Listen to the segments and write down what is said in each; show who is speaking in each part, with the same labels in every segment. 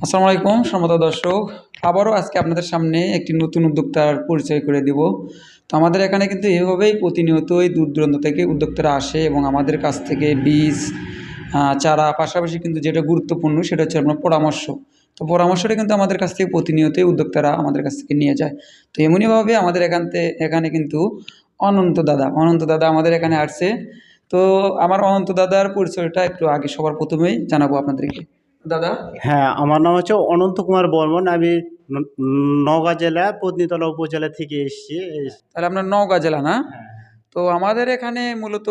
Speaker 1: আসসালামু আলাইকুম সম্মত দর্শক। আবারও আজকে আপনাদের সামনে একটি নতুন উদ্যোক্তার পরিচয় করে দিব। তো আমাদের এখানে কিন্তু এভাবেই প্রতিনিয়তই দূর দূরান্ত থেকে উদ্যোক্তারা আসে এবং আমাদের কাছ থেকে বীজ চারা, পাশাপাশি কিন্তু যেটা গুরুত্বপূর্ণ সেটা হচ্ছে আপনার পরামর্শ। তো পরামর্শটা কিন্তু আমাদের কাছ থেকে প্রতিনিয়তই উদ্যোক্তারা আমাদের কাছ থেকে নিয়ে যায়। তো এমনইভাবে আমাদের এখান থেকে এখানে কিন্তু অনন্ত দাদা অনন্ত দাদা আমাদের এখানে আসছে। তো আমার অনন্ত দাদার পরিচয়টা একটু আগে সবার প্রথমেই জানাব আপনাদেরকে। দাদা?
Speaker 2: হ্যাঁ আমার নাম হচ্ছে অনন্ত কুমার বর্মন। আমি নওগাঁ জেলা পত্নীতলা উপজেলা থেকে এসেছি।
Speaker 1: তাহলে আপনার নওগাঁ জেলা না? তো আমাদের এখানে মূলত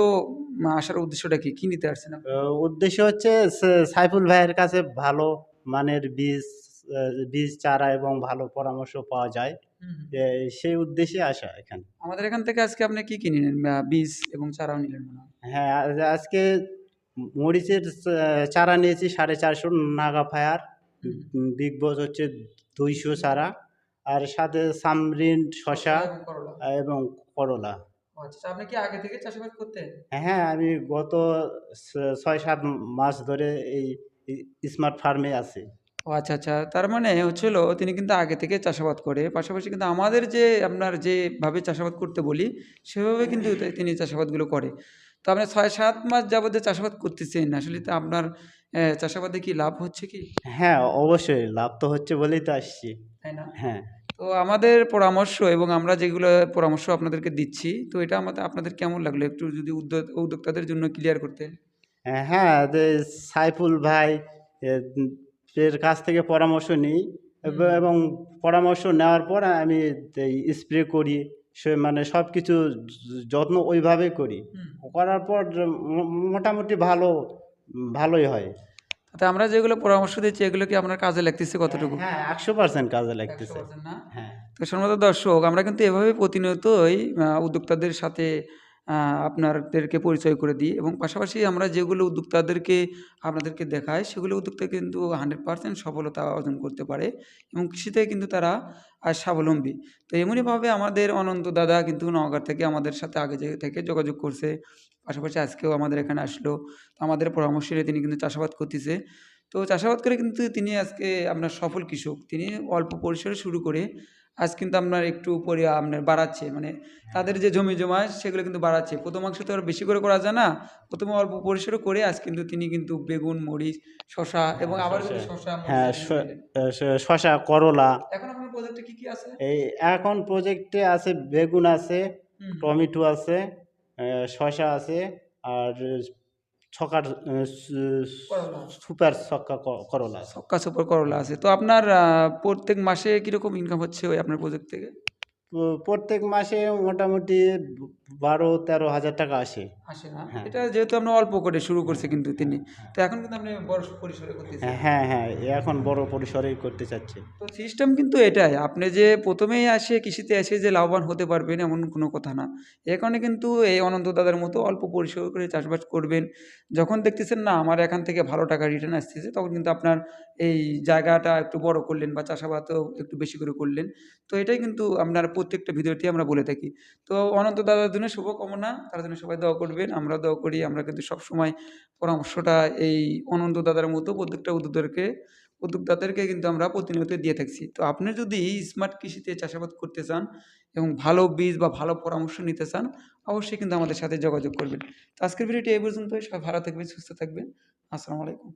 Speaker 1: আসার উদ্দেশ্যটা কি? কি নিতে আসছেন?
Speaker 2: উদ্দেশ্য হচ্ছে সাইফুল ভাইয়ের কাছে ভালো মানের বীজ বীজ চারা এবং ভালো পরামর্শ পাওয়া যায়। সেই উদ্দেশ্যে আসা এখানে।
Speaker 1: আমাদের এখান থেকে আজকে আপনি কি কি নিলেন? আহ, বীজ এবং চারাও নিলেন হ্যাঁ।
Speaker 2: আজকে মরিচের চারা নিয়েছি সাড়ে চারশো নাগা ফায়ার। বিগ বস হচ্ছে দুইশো চারা। আর সাথে সামরিন শশা
Speaker 1: এবং করলা। আচ্ছা আপনি কি আগে থেকে চাষাবাদ করতেন?
Speaker 2: হ্যাঁ আমি গত ছয় সাত মাস ধরে এই স্মার্ট ফার্মে আছি।
Speaker 1: ও আচ্ছা আচ্ছা তার মানে হচ্ছিল তিনি কিন্তু আগে থেকে চাষাবাদ করে পাশাপাশি কিন্তু আমাদের যে আপনার যেভাবে চাষাবাদ করতে বলি সেভাবে কিন্তু তিনি চাষাবাদগুলো করে। তো আপনি ছয় সাত মাস যাবত যে চাষাবাদ করতেছেন আসলে তো আপনার চাষাবাদে কি লাভ হচ্ছে কি?
Speaker 2: হ্যাঁ অবশ্যই লাভ তো হচ্ছে বলেই তো আসছি।
Speaker 1: তাই না?
Speaker 2: হ্যাঁ।
Speaker 1: তো আমাদের পরামর্শ এবং আমরা যেগুলো পরামর্শ আপনাদেরকে দিচ্ছি তো এটা আমাদের আপনাদের কেমন লাগল? একটু যদি উদ্যোক্তাদের জন্য ক্লিয়ার করতেন
Speaker 2: হ্যাঁ সাইফুল ভাই এর কাছ থেকে পরামর্শ নিই। এবং পরামর্শ নেওয়ার পর আমি স্প্রে করি। সে মানে সব কিছু যত্ন ওইভাবেই করি। করার পর মোটামুটি ভালো ভালোই হয়।
Speaker 1: তাতে আমরা যেগুলো পরামর্শ দিচ্ছি এগুলো কি আপনার কাজে লাগতেছে কতটুকু?
Speaker 2: হ্যাঁ একশো পার্সেন্ট কাজে লাগতেছে। হ্যাঁ।
Speaker 1: তো সম্ভবত দর্শক আমরা কিন্তু এভাবে প্রতিনিয়তই উদ্যোক্তাদের সাথে আপনাদেরকে পরিচয় করে দিই এবং পাশাপাশি আমরা যেগুলো উদ্যোক্তাদেরকে আপনাদেরকে দেখাই, সেগুলো উদ্যোক্তা কিন্তু হান্ড্রেড পার্সেন্ট সফলতা অর্জন করতে পারে এবং কৃষিতে কিন্তু তারা স্বাবলম্বী। তো এমনইভাবে আমাদের অনন্ত দাদা কিন্তু নওগাঁ থেকে আমাদের সাথে আগে থেকে যোগাযোগ করছে, পাশাপাশি আজকেও আমাদের এখানে আসলো। তো আমাদের পরামর্শে তিনি কিন্তু চাষাবাদ করতেছে। তো চাষাবাদ করে কিন্তু তিনি আজকে আপনার সফল কৃষক। তিনি অল্প পরিসরে শুরু করে আজ কিন্তু আপনার একটু পরে আপনার বাড়াচ্ছে। মানে তাদের যে জমি জমা সেগুলো কিন্তু বাড়াচ্ছে। প্রথম অংশ তো আর বেশি করে করা যায় না। প্রথমে অল্প পরিসরে করে আজ কিন্তু তিনি কিন্তু বেগুন মরিচ শশা এবং আবার শশা
Speaker 2: হ্যাঁ শশা করলা।
Speaker 1: এখন আপনার প্রজেক্টে কি কি আছে?
Speaker 2: এই এখন প্রজেক্টে আছে বেগুন আছে টমেটো আছে শসা আছে আর ছকার। সুপার ছক্কা করলা আছে।
Speaker 1: ছক্কা সুপার করলা আছে তো আপনার প্রত্যেক মাসে কীরকম ইনকাম হচ্ছে ওই আপনার প্রজেক্ট থেকে
Speaker 2: প্রত্যেক মাসে মোটামুটি বারো তেরো হাজার টাকা আসে।
Speaker 1: আসে না?
Speaker 2: হ্যাঁ।
Speaker 1: এটা যেহেতু আমরা অল্প করে শুরু করছে কিন্তু তিনি। তো এখন কিন্তু আপনি বড় পরিসরে করতে
Speaker 2: হ্যাঁ হ্যাঁ হ্যাঁ এখন বড় পরিসরেই করতে চাচ্ছে।
Speaker 1: তো সিস্টেম কিন্তু এটাই আপনি যে প্রথমেই আসে কৃষিতে এসে যে লাভবান হতে পারবেন এমন কোনো কথা না। এ কারণে কিন্তু এই অনন্ত দাদার মতো অল্প পরিসর করে চাষবাস করবেন। যখন দেখতেছেন না আমার এখান থেকে ভালো টাকা রিটার্ন আসতেছে তখন কিন্তু আপনার এই জায়গাটা একটু বড় করলেন বা চাষাবাদও একটু বেশি করে করলেন। তো এটাই কিন্তু আপনার প্রত্যেকটা ভিডিওতে আমরা বলে থাকি। তো অনন্ত দাদার জন্য শুভকামনা। তার জন্য সবাই দোয়া করবেন। আমরা দোয়া করি। আমরা কিন্তু সবসময় পরামর্শটা এই অনন্ত দাদার মতো প্রত্যেকটা উদ্যোগকে উদ্যোক্তাদেরকে কিন্তু আমরা প্রতিনিয়ত দিয়ে থাকছি। তো আপনি যদি স্মার্ট কৃষিতে চাষাবাদ করতে চান এবং ভালো বীজ বা ভালো পরামর্শ নিতে চান, অবশ্যই কিন্তু আমাদের সাথে যোগাযোগ করবেন। তো আজকের ভিডিওটি এই পর্যন্তই। সবাই ভালো থাকবেন, সুস্থ থাকবেন। আসসালামু আলাইকুম।